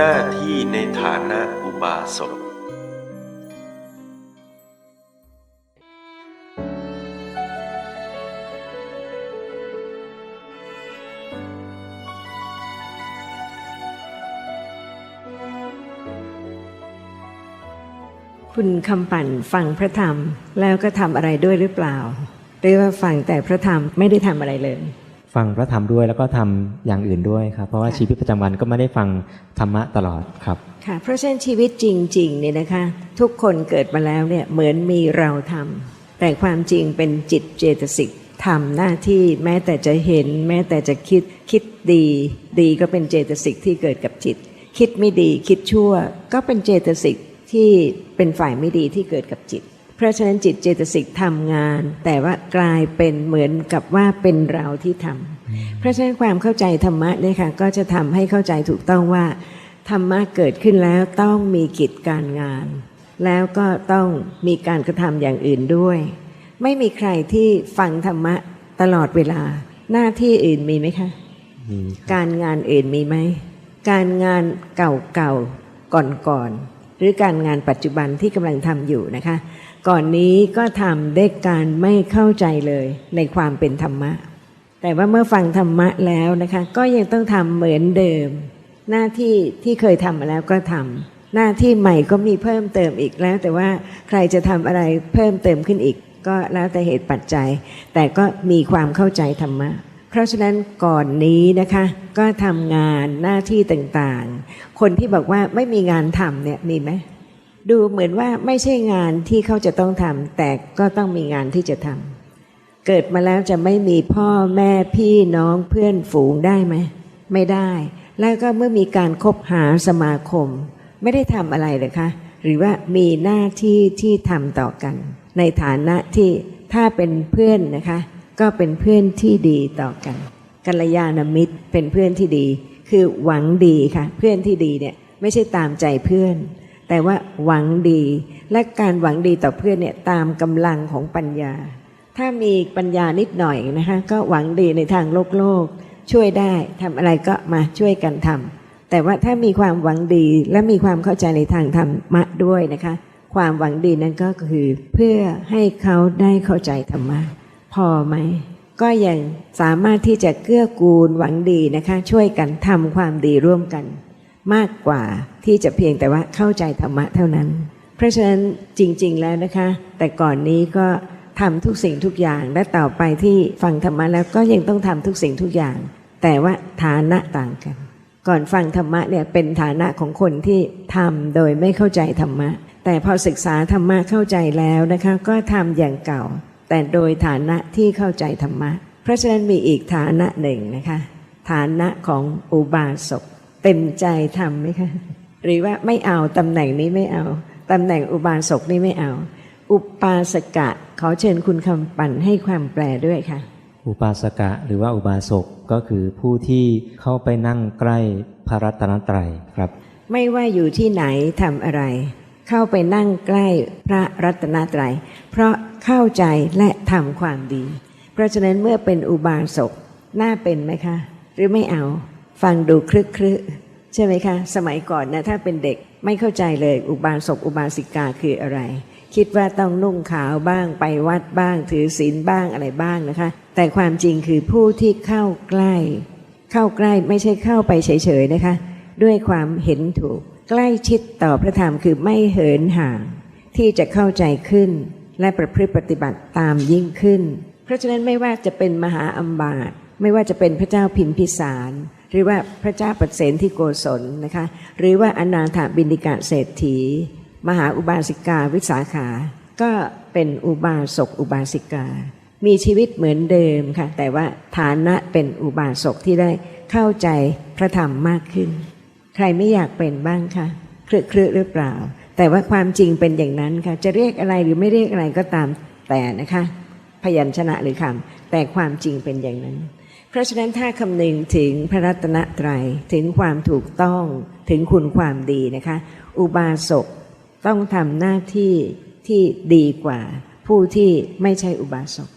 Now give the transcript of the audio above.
หน้าที่ในฐานะอุบาสกคุณคำปั่นฟังพระธรรมแล้วก็ทำอะไรด้วยหรือเปล่า หรือว่าฟังแต่พระธรรมไม่ได้ทำอะไรเลย ฟังพระธรรมด้วยแล้วก็ทำอย่างอื่นด้วยครับ เพราะว่าค่ะชีวิตประจำวันก็ไม่ได้ฟังธรรมะตลอดครับค่ะเพราะฉะนั้นชีวิตจริงๆเนี่ยนะคะ ทุกคนเกิดมาแล้วเนี่ยเหมือนมีเราทำแต่ความจริงเป็นจิตเจตสิกทำหน้าที่แม้แต่จะเห็น แม้แต่จะคิดคิดดี ดีก็เป็นเจตสิกที่เกิดกับจิต คิดไม่ดีคิดชั่ว ก็เป็นเจตสิกที่เป็นฝ่ายไม่ดีที่เกิดกับจิต เพราะฉะนั้นจิตเจตสิกทำงาน แต่ว่ากลายเป็นเหมือนกับว่าเป็นเราที่ทำเพราะฉะนั้นความเข้าใจธรรมะเนี่ยค่ะก็จะทำให้เข้าใจถูกต้องว่าธรรมะเกิดขึ้นแล้วต้องมีกิจการงาน แล้วก็ต้องมีการกระทำอย่างอื่นด้วย ไม่มีใครที่ฟังธรรมะตลอดเวลา หน้าที่อื่นมีไหมคะมีครับการงานอื่นมีไหมการงานเก่าๆก่อนๆ หรือการงานปัจจุบันที่กำลังทำอยู่นะคะ ก่อนนี้ก็ทำด้วยการไม่เข้าใจเลยในความเป็นธรรมะ แต่ว่าเมื่อฟังธรรมะแล้วนะคะ ก็ยังต้องทำเหมือนเดิม หน้าที่ที่เคยทำมาแล้วก็ทำหน้าที่ใหม่ก็มีเพิ่มเติมอีกแล้ว แต่ว่าใครจะทำอะไรเพิ่มเติมขึ้นอีก ก็แล้วแต่เหตุปัจจัย แต่ก็มีความเข้าใจธรรมะ เพราะฉะนั้นก่อนนี้นะคะ ก็ทำงานหน้าที่ต่างๆ คนที่บอกว่าไม่มีงานทำเนี่ยมีไหมดูเหมือนว่าไม่ใช่งานที่เขาจะต้องทำแต่ก็ต้องมีงานที่จะทำเกิดมาแล้วจะไม่มีพ่อแม่พี่น้องเพื่อนฝูงได้ไหมไม่ได้ แล้วก็เมื่อมีการคบหาสมาคม ไม่ได้ทำอะไรเลยคะหรือว่ามีหน้าที่ที่ทำต่อกัน ในฐานะที่ถ้าเป็นเพื่อนนะคะ ก็เป็นเพื่อนที่ดีต่อกันกัลยาณมิตรเป็นเพื่อนที่ดี คือหวังดีค่ะ เพื่อนที่ดีเนี่ยไม่ใช่ตามใจเพื่อน แต่ว่าหวังดี และการหวังดีต่อเพื่อนเนี่ยตามกำลังของปัญญา ถ้ามีปัญญานิดหน่อยนะคะก็หวังดีในทางโลกโลก ช่วยได้ทำอะไรก็มาช่วยกันทำแต่ว่าถ้ามีความหวังดีและมีความเข้าใจในทางธรรมะด้วยนะคะ ความหวังดีนั้นก็คือเพื่อให้เขาได้เข้าใจธรรมะ พอไหม ก็ยังสามารถที่จะเกื้อกูลหวังดีนะคะ ช่วยกันทำความดีร่วมกัน มากกว่าที่จะเพียงแต่ว่าเข้าใจธรรมะเท่านั้น เพราะฉะนั้นจริง ๆ แล้วนะคะ แต่ก่อนนี้ก็ทำทุกสิ่งทุกอย่างและต่อไปที่ฟังธรรมะแล้วก็ยังต้องทำทุกสิ่งทุกอย่าง แต่ว่าฐานะต่างกัน ก่อนฟังธรรมะเนี่ยเป็นฐานะของคนที่ทำโดยไม่เข้าใจธรรมะ แต่พอศึกษาธรรมะเข้าใจแล้วนะคะ ก็ทำอย่างเก่า แต่โดยฐานะที่เข้าใจธรรมะ เพราะฉะนั้นมีอีกฐานะหนึ่งนะคะ ฐานะของอุบาสกเต็มใจทำไหมคะหรือว่าไม่เอาตำแหน่งนี้ไม่เอาตำแหน่งอุบาสกนี่ไม่เอา อุปาสกะขอเชิญคุณคำปั่นให้ความแปลด้วยค่ะ อุปาสกะหรือว่าอุบาสกก็คือผู้ที่เข้าไปนั่งใกล้พระรัตนตรัยครับ ไม่ว่าอยู่ที่ไหนทำอะไร เข้าไปนั่งใกล้พระรัตนตรัย เพราะเข้าใจและทำความดี เพราะฉะนั้นเมื่อเป็นอุบาสกน่าเป็นไหมคะ หรือไม่เอา ฟังดูคลึกครึใช่ไหมคะ สมัยก่อนนะถ้าเป็นเด็กไม่เข้าใจเลยอุบาสกอุบาสิกาคืออะไร คิดว่าต้องนุ่งขาวบ้างไปวัดบ้าง ถือศีลบ้างอะไรบ้างนะคะ แต่ความจริงคือผู้ที่เข้าใกล้ เข้าใกล้ไม่ใช่เข้าไปเฉยๆนะคะ ด้วยความเห็นถูก ใกล้ชิดต่อพระธรรมคือไม่เหินห่าง ที่จะเข้าใจขึ้น และประพฤติปฏิบัติตามยิ่งขึ้น เพราะฉะนั้นไม่ว่าจะเป็นมหาอัมบาตไม่ว่าจะเป็นพระเจ้าพิมพิสาร หรือว่าพระเจ้าปัเสนที่โกศลนะคะ หรือว่าอนาถบินิกาเศรษฐี มหาอุบาสิกาวิสาขา ก็เป็นอุบาสกอุบาสิกา มีชีวิตเหมือนเดิมค่ะ แต่ว่าฐานะเป็นอุบาสกที่ได้เข้าใจพระธรรมมากขึ้น ใครไม่อยากเป็นบ้างคะเครึครึหรือเปล่า แต่ว่าความจริงเป็นอย่างนั้นค่ะ จะเรียกอะไรหรือไม่เรียกอะไรก็ตามแต่นะคะ พยัญชนะหรือคำแต่ความจริงเป็นอย่างนั้น เพราะฉะนั้นถ้าคำนึงถึงพระรัตนตรัยถึงความถูกต้องถึงคุณความดีนะคะ อุบาสกต้องทำหน้าที่ที่ดีกว่า ผู้ที่ไม่ใช่อุบาสก